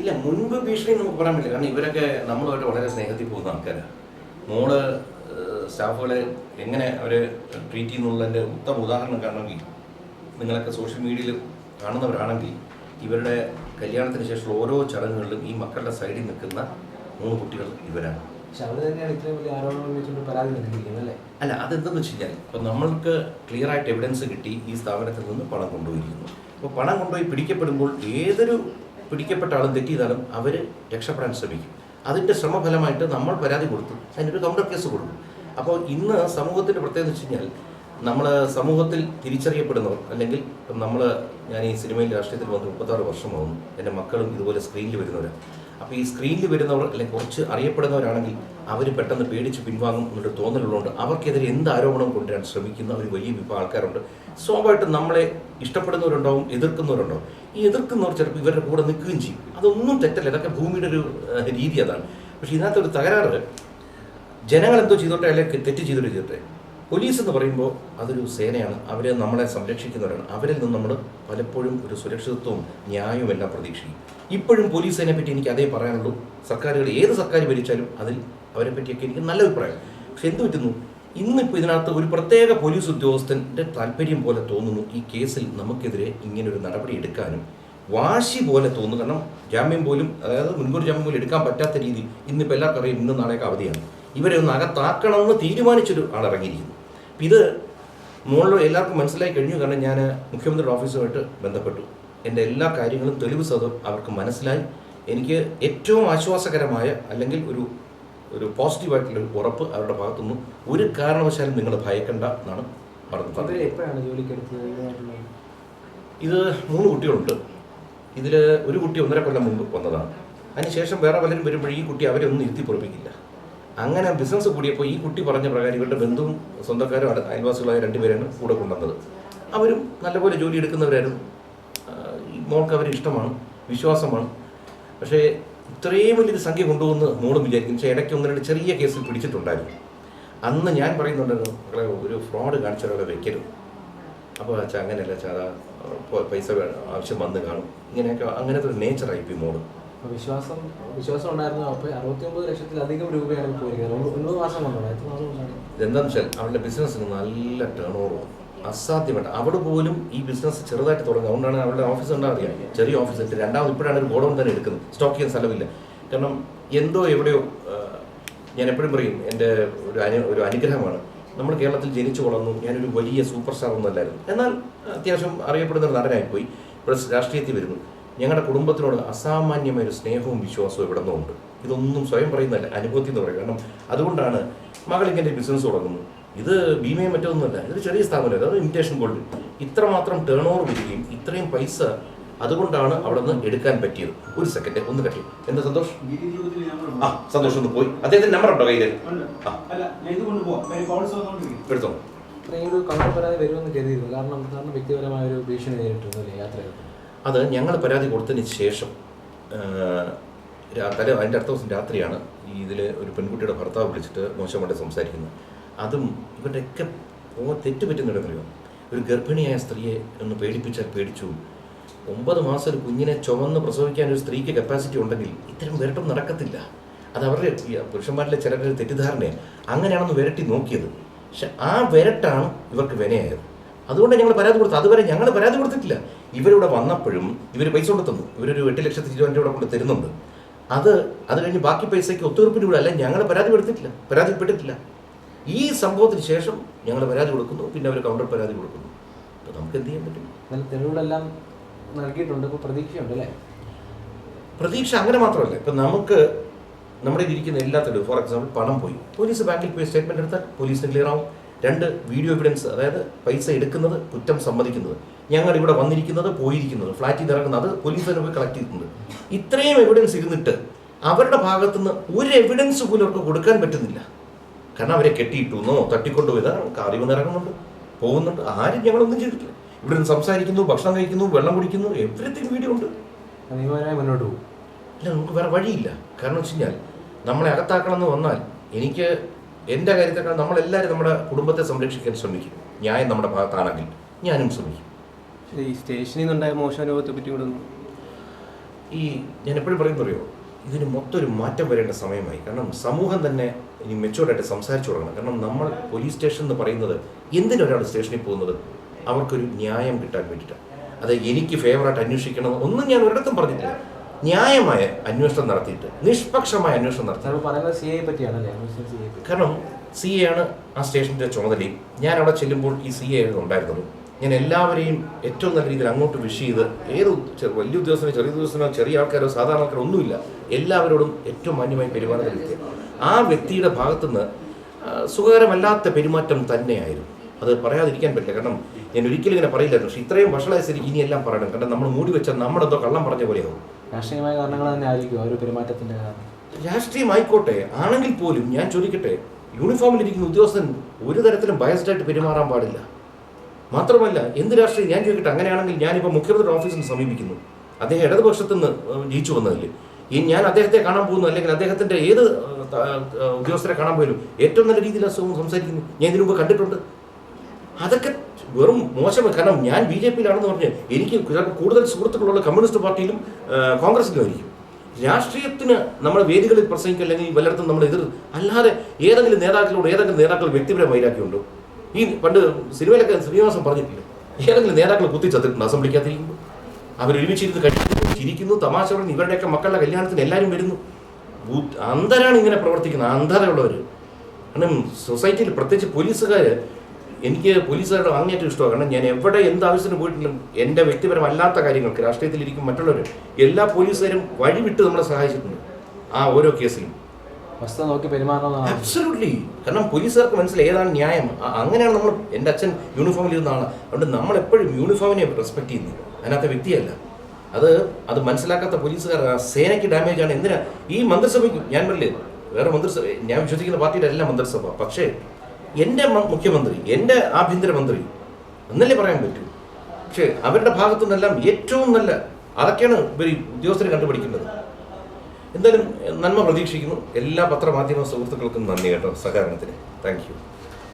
ഇല്ല മുൻപ് ഭീഷണി നമുക്ക് പറയാൻ പറ്റില്ല. കാരണം ഇവരൊക്കെ നമ്മളുമായിട്ട് വളരെ സ്നേഹത്തിൽ പോകുന്ന ആൾക്കാരാണ് മോൾ സ്റ്റാഫുകളെ എങ്ങനെ അവർ ട്രീറ്റ് ചെയ്യുന്നുള്ളതിന്റെ ഉത്തമ ഉദാഹരണം കാണണമെങ്കിൽ നിങ്ങളൊക്കെ സോഷ്യൽ മീഡിയയിൽ കാണുന്നവരാണെങ്കിൽ ഇവരുടെ കല്യാണത്തിന് ശേഷമുള്ള ഓരോ ചടങ്ങുകളിലും ഈ മക്കളുടെ സൈഡിൽ നിൽക്കുന്ന മൂന്ന് കുട്ടികൾ ഇവരാണ്. അല്ല? അതെന്തെന്ന് വെച്ച് കഴിഞ്ഞാൽ ഇപ്പം നമ്മൾക്ക് ക്ലിയർ ആയിട്ട് എവിഡൻസ് കിട്ടി ഈ സ്ഥാപനത്തിൽ നിന്ന് പണം കൊണ്ടുപോയിരിക്കുന്നു. അപ്പോൾ പണം കൊണ്ടുപോയി പിടിക്കപ്പെടുമ്പോൾ ഏതൊരു പിടിക്കപ്പെട്ട ആളും തെറ്റിയതാലും അവർ രക്ഷപ്പെടാൻ ശ്രമിക്കും. അതിന്റെ ശ്രമഫലമായിട്ട് നമ്മൾ പരാതി കൊടുത്തു. അതിനൊരു കൗണ്ടർ കേസ് കൊടുക്കും. അപ്പോൾ ഇന്ന് സമൂഹത്തിന്റെ പ്രത്യേകത വെച്ച് കഴിഞ്ഞാൽ നമ്മൾ സമൂഹത്തിൽ തിരിച്ചറിയപ്പെടുന്നവർ അല്ലെങ്കിൽ നമ്മൾ ഞാൻ ഈ സിനിമയിൽ രാഷ്ട്രീയത്തിൽ വന്ന് മുപ്പത്താറ് വർഷമാകുന്നു എന്റെ മക്കളും ഇതുപോലെ സ്ക്രീനിൽ വരുന്നവരാണ് അപ്പോൾ ഈ സ്ക്രീനിൽ വരുന്നവർ അല്ലെങ്കിൽ കുറച്ച് അറിയപ്പെടുന്നവരാണെങ്കിൽ അവർ പെട്ടെന്ന് പേടിച്ച് പിൻവാങ്ങും എന്നൊരു തോന്നലുള്ളതുകൊണ്ട് അവർക്കെതിരെ എന്ത് ആരോപണം കൊണ്ടുവരാൻ ശ്രമിക്കുന്ന ഒരു വലിയ വിഭാഗം ആൾക്കാരുണ്ട്. സ്വാഭാവികമായിട്ടും നമ്മളെ ഇഷ്ടപ്പെടുന്നവരുണ്ടാവും എതിർക്കുന്നവരുണ്ടാവും. ഈ എതിർക്കുന്നവർ ചിലപ്പോൾ ഇവരുടെ കൂടെ നിൽക്കുകയും ചെയ്യും. അതൊന്നും തെറ്റല്ല. ഇതൊക്കെ ഭൂമിയുടെ ഒരു രീതി അതാണ്. പക്ഷേ ഇതിനകത്തൊരു തകരാറ് ജനങ്ങൾ എന്തോ ചെയ്തോട്ടെ അല്ലെങ്കിൽ തെറ്റ് ചെയ്തോട്ടെ ചെയ്തോട്ടെ പോലീസ് എന്ന് പറയുമ്പോൾ അതൊരു സേനയാണ്. അവരെ നമ്മളെ സംരക്ഷിക്കുന്നവരാണ്. അവരിൽ നിന്ന് നമ്മൾ പലപ്പോഴും ഒരു സുരക്ഷിതത്വവും ന്യായവും എല്ലാം പ്രതീക്ഷിക്കും. ഇപ്പോഴും പോലീസ് സേനയെ പറ്റി എനിക്ക് അതേ പറയാനുള്ളൂ. സർക്കാരുകൾ ഏത് സർക്കാർ ഭരിച്ചാലും അതിൽ അവരെ പറ്റിയൊക്കെ എനിക്ക് നല്ല അഭിപ്രായം. പക്ഷെ എന്ത് പറ്റുന്നു? ഇന്നിപ്പോൾ ഇതിനകത്ത് ഒരു പ്രത്യേക പോലീസ് ഉദ്യോഗസ്ഥന്റെ താല്പര്യം പോലെ തോന്നുന്നു ഈ കേസിൽ നമുക്കെതിരെ ഇങ്ങനൊരു നടപടി എടുക്കാനും. വാശി പോലെ തോന്നുന്നു. കാരണം ജാമ്യം പോലും അതായത് മുൻകൂർ ജാമ്യം പോലും എടുക്കാൻ പറ്റാത്ത രീതി ഇന്നിപ്പോൾ എല്ലാവർക്കും അറിയാം ഇന്നും നാളെയൊക്കെ അവധിയാണ്. ഇവരെ ഒന്ന് അകത്താക്കണമെന്ന് തീരുമാനിച്ചൊരു ആളിറങ്ങിയിരിക്കുന്നു. അപ്പം ഇത് മുകളിൽ എല്ലാവർക്കും മനസ്സിലായി കഴിഞ്ഞു. കാരണം ഞാൻ മുഖ്യമന്ത്രിയുടെ ഓഫീസുമായിട്ട് ബന്ധപ്പെട്ടു. എന്റെ എല്ലാ കാര്യങ്ങളും തെളിവ് സദം അവർക്ക് മനസ്സിലായി. എനിക്ക് ഏറ്റവും ആശ്വാസകരമായ അല്ലെങ്കിൽ ഒരു ഒരു പോസിറ്റീവായിട്ടുള്ള ഒരു ഉറപ്പ് അവരുടെ ഭാഗത്തുനിന്നും ഒരു കാരണവശാലും നിങ്ങൾ ഭയക്കണ്ട എന്നാണ് പറഞ്ഞത്? ഇത് മൂന്ന് കുട്ടികളുണ്ട്. ഇതിൽ ഒരു കുട്ടി ഒന്നര കൊല്ലം മുമ്പ് വന്നതാണ്. അതിനുശേഷം വേറെ പലരും വരുമ്പോൾ ഈ കുട്ടി അവരെ ഒന്നും ഇരുത്തി പൊറപ്പിക്കില്ല. അങ്ങനെ ബിസിനസ് കൂടിയപ്പോൾ ഈ കുട്ടി പറഞ്ഞ പ്രകാരം ഇവരുടെ ബന്ധുവും സ്വന്തക്കാരും അയൽവാസികളായ രണ്ടുപേരാണ് കൂടെ കൊണ്ടുവന്നത്. അവരും നല്ലപോലെ ജോലി എടുക്കുന്നവരായിരുന്നു. മോൾക്ക് അവരെ ഇഷ്ടമാണ് വിശ്വാസമാണ്. പക്ഷേ ഇത്രയും വലിയൊരു സംഖ്യ കൊണ്ടുവന്ന് മോളും വിചാരിക്കും പക്ഷേ ഇടയ്ക്ക് ഒന്ന് രണ്ട് ചെറിയ കേസിൽ പിടിച്ചിട്ടുണ്ടായിരുന്നു. അന്ന് ഞാൻ പറയുന്നുണ്ടായിരുന്നു മക്കളെ ഒരു ഫ്രോഡ് കാണിച്ചവരവിടെ വെക്കരുത്. അപ്പോൾ അച്ഛാ അങ്ങനെയല്ല അച്ഛാ പൈസ ആവശ്യം വന്ന് കാണും. ഇങ്ങനെയൊക്കെ അങ്ങനത്തെ ഒരു നേച്ചറായി ഇപ്പോൾ മോൾ. വിശ്വാസം വിശ്വാസം ഉണ്ടായിരുന്നു? അപ്പൊ അറുപത്തി ഒമ്പത് ലക്ഷത്തിലധികം രൂപയാണ് പോയിരിക്കുന്നത് ഒൻപത് മാസം കൊണ്ടാണ്. എത്ര മാസം ഇതെന്താണെന്ന് വെച്ചാൽ അവളുടെ ബിസിനസ്സിന് നല്ല ടേൺ ഓവർ അസാധ്യമായിട്ട്. അവിടെ പോലും ഈ ബിസിനസ് ചെറുതായിട്ട് തുടങ്ങുക അതുകൊണ്ടാണ് അവരുടെ ഓഫീസ് ഉണ്ടാ അറിയാം ചെറിയ ഓഫീസ് രണ്ടാമത് ഇപ്പോഴാണ് ഒരു ഗോഡൗൺ തന്നെ എടുക്കുന്നത്. സ്റ്റോക്ക് ചെയ്യാൻ സ്ഥലമില്ല. കാരണം എന്തോ എവിടെയോ ഞാൻ എപ്പോഴും പറയും എന്റെ ഒരു അനു ഒരു അനുഗ്രഹമാണ്. നമ്മൾ കേരളത്തിൽ ജനിച്ചു വളർന്നു ഞാനൊരു വലിയ സൂപ്പർ സ്റ്റാർ ഒന്നും അല്ലായിരുന്നു. എന്നാൽ അത്യാവശ്യം അറിയപ്പെടുന്ന ഒരു നടനായിപ്പോയി. ഇപ്പോൾ രാഷ്ട്രീയത്തിൽ വരുന്നു. ഞങ്ങളുടെ കുടുംബത്തിനോട് അസാമാന്യമായ ഒരു സ്നേഹവും വിശ്വാസവും ഇവിടെ നിന്നുണ്ട്. ഇതൊന്നും സ്വയം പറയുന്നതല്ല അനുഭവത്തിൽ എന്ന് പറയും. കാരണം അതുകൊണ്ടാണ് മകൾ ഇങ്ങനെ ബിസിനസ് തുടങ്ങുന്നു ഇത് ഭീമയും മറ്റൊന്നുമല്ല ഇതൊരു ചെറിയ സ്ഥാപനമല്ല അത് ഇമിറ്റേഷൻ ഗോൾഡ് ഇത്രമാത്രം ടേൺ ഓവർ വരികയും ഇത്രയും പൈസ അതുകൊണ്ടാണ് അവിടെ നിന്ന് എടുക്കാൻ പറ്റിയത്. ഒരു സെക്കൻഡ് ഒന്ന് കട്ടി എന്താ സന്തോഷം? ആ സന്തോഷം ഒന്ന് പോയി. അദ്ദേഹത്തിന്റെ നമ്പർ ഉണ്ടോ കയ്യിൽ എടുത്തോ. ഒരു കൗണ്ടർ വരുമെന്ന് കരുതിയിരുന്നു. കാരണം കാരണം വ്യക്തിപരമായ ഒരു ഭീഷണി നേരിട്ടിരുന്നു അല്ലേ? അത് ഞങ്ങൾ പരാതി കൊടുത്തതിന് ശേഷം തല അതിന്റെ അടുത്ത ദിവസം രാത്രിയാണ് ഈ ഇതിൽ ഒരു പെൺകുട്ടിയുടെ ഭർത്താവ് വിളിച്ചിട്ട് മോശമായിട്ട് സംസാരിക്കുന്നത്. അതും ഇവരുടെയൊക്കെ തെറ്റ് പറ്റുന്നുണ്ടെന്നറിയോ ഒരു ഗർഭിണിയായ സ്ത്രീയെ ഒന്ന് പേടിപ്പിച്ചാൽ പേടിച്ചു. ഒമ്പത് മാസം ഒരു കുഞ്ഞിനെ ചുമന്ന് പ്രസവിക്കാൻ ഒരു സ്ത്രീക്ക് കപ്പാസിറ്റി ഉണ്ടെങ്കിൽ ഇത്തരം വിരട്ടം നടക്കത്തില്ല. അത് അവരുടെ പുരുഷന്മാരിലെ ചിലരുടെ തെറ്റിദ്ധാരണയാണ്. അങ്ങനെയാണെന്ന് വിരട്ടി നോക്കിയത്. പക്ഷെ ആ വിരട്ടാണ് ഇവർക്ക് വിനയായത്. അതുകൊണ്ട് ഞങ്ങൾ പരാതി കൊടുത്തു അതുവരെ ഞങ്ങൾ പരാതി കൊടുത്തിട്ടില്ല. ഇവരിവിടെ വന്നപ്പോഴും ഇവർ പൈസ കൊണ്ട് തന്നു. ഇവരൊരു എട്ട് ലക്ഷത്തി ഇരുപതിന്റെ രൂപ കൊണ്ട് തരുന്നുണ്ട്. അത് അത് കഴിഞ്ഞ് ബാക്കി പൈസയ്ക്ക് ഒത്തുതീർപ്പിന് കൂടെ അല്ല. ഞങ്ങൾ പരാതി കൊടുത്തിട്ടില്ല. പരാതിപ്പെട്ടിട്ടില്ല. ഈ സംഭവത്തിന് ശേഷം ഞങ്ങൾ പരാതി കൊടുക്കുന്നു. പിന്നെ അവർ കൗണ്ടർ പരാതി കൊടുക്കുന്നു. അപ്പോൾ നമുക്ക് എന്ത് ചെയ്യാൻ പറ്റും? തെളിവുകളെല്ലാം നൽകിയിട്ടുണ്ട്. ഇപ്പോൾ പ്രതീക്ഷയുണ്ട് അല്ലേ? പ്രതീക്ഷ അങ്ങനെ മാത്രമല്ല. ഇപ്പം നമുക്ക് നമ്മുടെ ഇരിക്കുന്ന എല്ലാ തെളിവും. ഫോർ എക്സാമ്പിൾ പണം പോയി. പോലീസ് ബാങ്കിൽ പോയി സ്റ്റേറ്റ്മെന്റ് എടുത്താൽ പോലീസിന് ക്ലിയർ ആവും. രണ്ട് വീഡിയോ എവിഡൻസ് അതായത് പൈസ എടുക്കുന്നത് കുറ്റം സമ്മതിക്കുന്നത്. ഞങ്ങൾ ഇവിടെ വന്നിരിക്കുന്നത് പോയിരിക്കുന്നത്. ഫ്ലാറ്റിൽ ഇറങ്ങുന്നത് അത് പോലീസ് തന്നെ പോയി കളക്ട് ചെയ്തിട്ടുണ്ട്. ഇത്രയും എവിഡൻസ് ഇരുന്നിട്ട് അവരുടെ ഭാഗത്തുനിന്ന് ഒരു എവിഡൻസ് പോലും അവർക്ക് കൊടുക്കാൻ പറ്റുന്നില്ല. കാരണം അവരെ കെട്ടിയിട്ടുന്നോ തട്ടിക്കൊണ്ടുപോയതാണ് കാറി വന്ന് ഇറങ്ങുന്നുണ്ട്. പോകുന്നുണ്ട്. ആരും ഞങ്ങളൊന്നും ചെയ്തിട്ടില്ല. ഇവിടെ നിന്ന് സംസാരിക്കുന്നു ഭക്ഷണം കഴിക്കുന്നു വെള്ളം കുടിക്കുന്നു എവറിത്തിങ് വീഡിയോ ഉണ്ട്. അനിവാര്യമായി മുന്നോട്ട് പോകും. ഇല്ല നമുക്ക് വേറെ വഴിയില്ല. കാരണം വെച്ച് കഴിഞ്ഞാൽ നമ്മളെ അകത്താക്കണം എന്ന് വന്നാൽ എനിക്ക് എന്റെ കാര്യത്തേക്കാൾ നമ്മളെല്ലാവരും നമ്മുടെ കുടുംബത്തെ സംരക്ഷിക്കാൻ ശ്രമിക്കും. ന്യായം നമ്മുടെ ഭാഗത്താണെങ്കിൽ ഞാനും ശ്രമിക്കും. ഈ സ്റ്റേഷനിൽ നിന്നുണ്ടായ മോശാനുഭവത്തെ പറ്റി കൂടെ ഈ ഞാൻ എപ്പോഴും പറയുന്നറിയോ ഇതിന് മൊത്തം ഒരു മാറ്റം വരേണ്ട സമയമായി. കാരണം സമൂഹം തന്നെ ഇനി മെച്ചൂർഡായിട്ട് സംസാരിച്ചു തുടങ്ങണം. കാരണം നമ്മൾ പോലീസ് സ്റ്റേഷൻ എന്ന് പറയുന്നത് എന്തിനൊരാൾ സ്റ്റേഷനിൽ പോകുന്നത്? അവർക്കൊരു ന്യായം കിട്ടാൻ വേണ്ടിയിട്ടാണ്. അത് എനിക്ക് ഫേവറായിട്ട് അന്വേഷിക്കണം ഒന്നും ഞാൻ ഒരിടത്തും പറഞ്ഞിട്ടില്ല. ന്യായമായ അന്വേഷണം നടത്തിയിട്ട് നിഷ്പക്ഷമായ അന്വേഷണം നടത്തി. പറയുന്നത് സി എ പറ്റിയാണല്ലേ? കാരണം സി എ ആണ് ആ സ്റ്റേഷന്റെ ചുമതലയും. ഞാൻ അവിടെ ചെല്ലുമ്പോൾ ഈ സി എ ആയിരുന്നു ഉണ്ടായിരുന്നത്. ഞാൻ എല്ലാവരെയും ഏറ്റവും നല്ല രീതിയിൽ അങ്ങോട്ട് വിഷ് ചെയ്ത് ഏത് വലിയ ഉദ്യോഗസ്ഥനോ ചെറിയ ഉദ്യോഗസ്ഥനോ ചെറിയ ആൾക്കാരോ സാധാരണ ആൾക്കാരോ ഒന്നുമില്ല. എല്ലാവരോടും ഏറ്റവും മാന്യമായി പെരുമാറുന്ന വ്യക്തി ആ വ്യക്തിയുടെ ഭാഗത്തുനിന്ന് നിന്ന് സുഖകരമല്ലാത്ത പെരുമാറ്റം തന്നെയായിരുന്നു. അത് പറയാതിരിക്കാൻ പറ്റില്ല. കാരണം ഞാൻ ഒരിക്കലും ഇങ്ങനെ പറയില്ലായിരുന്നു. പക്ഷേ ഇത്രയും വഷളായ സ്ഥിതി ഇനിയെല്ലാം പറയണം. കാരണം നമ്മൾ മൂടി വെച്ചാൽ നമ്മളെന്തോ കള്ളം പറഞ്ഞ പോലെയാവും. രാഷ്ട്രീയമായ കാരണങ്ങൾ തന്നെ ആയിരിക്കും ആ ഒരു പെരുമാറ്റത്തിന്റെ കാരണം. രാഷ്ട്രീയമായിക്കോട്ടെ ആണെങ്കിൽ പോലും ഞാൻ ചോദിക്കട്ടെ യൂണിഫോമിൽ ഇരിക്കുന്ന ഉദ്യോഗസ്ഥൻ ഒരു തരത്തിലും ബയസ്ഡായിട്ട് പെരുമാറാൻ പാടില്ല. മാത്രമല്ല എന്ത് രാഷ്ട്രീയം? ഞാൻ ചോദിക്കട്ടെ അങ്ങനെയാണെങ്കിൽ ഞാനിപ്പോൾ മുഖ്യമന്ത്രി ഓഫീസിൽ നിന്ന് സമീപിക്കുന്നു. അദ്ദേഹം ഇടതുപക്ഷത്തു നിന്ന് ജയിച്ചു വന്നതല്ലേ? ഈ ഞാൻ അദ്ദേഹത്തെ കാണാൻ പോകുന്നു അല്ലെങ്കിൽ അദ്ദേഹത്തിന്റെ ഏത് ഉദ്യോഗസ്ഥരെ കാണാൻ പോയാലും ഏറ്റവും നല്ല രീതിയിൽ അസുഖം സംസാരിക്കുന്നു. ഞാൻ ഇതിനു മുമ്പ് കണ്ടിട്ടുണ്ട്. അതൊക്കെ വെറും മോശം കാരണം ഞാൻ ബി ജെ പിയിലാണെന്ന് പറഞ്ഞ് എനിക്ക് കൂടുതൽ സുഹൃത്തുക്കളുള്ള കമ്മ്യൂണിസ്റ്റ് പാർട്ടിയിലും കോൺഗ്രസിലും ആയിരിക്കും രാഷ്ട്രീയത്തിന് നമ്മൾ വേദികളിൽ പ്രസംഗിക്കുക അല്ലെങ്കിൽ പലയിടത്തും നമ്മൾ എതിർ അല്ലാതെ ഏതെങ്കിലും നേതാക്കളോട് ഏതെങ്കിലും നേതാക്കൾ വ്യക്തിപരം വൈരാഗ്യമുണ്ടോ? ഈ പണ്ട് സിനിമയിലൊക്കെ ശ്രീനിവാസൻ പറഞ്ഞിട്ടില്ല? ഏതെങ്കിലും നേതാക്കൾ കുത്തിച്ചത്തിട്ടുണ്ട്? അസംബ്ലിക്കകത്തിരിക്കുമ്പോൾ? അവരൊരുമിച്ചിരുന്ന് കഴിക്കുന്നു ചിരിക്കുന്നു തമാശ പറയുന്നു ഇവരുടെയൊക്കെ മക്കളുടെ കല്യാണത്തിന് എല്ലാവരും വരുന്നു. അന്ധരാണ് ഇങ്ങനെ പ്രവർത്തിക്കുന്നത് അന്ധരയുള്ളവർ കാരണം സൊസൈറ്റിയിൽ പ്രത്യേകിച്ച് പോലീസുകാർ എനിക്ക് പോലീസുകാരുടെ അങ്ങേറ്റം ഇഷ്ടമാണ്. കാരണം ഞാൻ എവിടെ എന്ത് ആവശ്യത്തിന് പോയിട്ടില്ലും എന്റെ വ്യക്തിപരമല്ലാത്ത കാര്യങ്ങൾക്ക് രാഷ്ട്രീയത്തിലിരിക്കും മറ്റുള്ളവർ എല്ലാ പോലീസുകാരും വഴിവിട്ട് നമ്മളെ സഹായിച്ചിട്ടുണ്ട് ആ ഓരോ കേസിലും. നോക്കി കാരണം പോലീസുകാർക്ക് മനസ്സിലായി ഏതാണ് ന്യായം? അങ്ങനെയാണ് നമ്മൾ എന്റെ അച്ഛൻ യൂണിഫോമിൽ ഇരുന്നാണ് അതുകൊണ്ട് നമ്മൾ എപ്പോഴും യൂണിഫോമിനെ റെസ്പെക്ട് ചെയ്യുന്നു. അതിനകത്തെ വ്യക്തിയല്ല. അത് അത് മനസ്സിലാക്കാത്ത പോലീസുകാർ സേനയ്ക്ക് ഡാമേജ് ആണ്. എന്തിനാ? ഈ മന്ത്രിസഭയ്ക്ക് ഞാൻ പറയില്ലേ വേറെ മന്ത്രിസഭ ഞാൻ വിശ്വസിക്കുന്ന പാർട്ടിയുടെ അല്ല മന്ത്രിസഭ പക്ഷേ എന്റെ മുഖ്യമന്ത്രി എന്റെ ആഭ്യന്തരമന്ത്രി എന്നല്ലേ പറയാൻ പറ്റൂ? പക്ഷേ അവരുടെ ഭാഗത്തു നിന്നെല്ലാം ഏറ്റവും നല്ല അതൊക്കെയാണ് ഇവർ ഉദ്യോഗസ്ഥരെ കണ്ടുപിടിക്കേണ്ടത് എന്തായാലും നന്മ പ്രതീക്ഷിക്കുന്നു. എല്ലാ പത്രമാധ്യമ സുഹൃത്തുക്കൾക്കും നന്ദി കേട്ടോ സഹകരണത്തിന്. താങ്ക്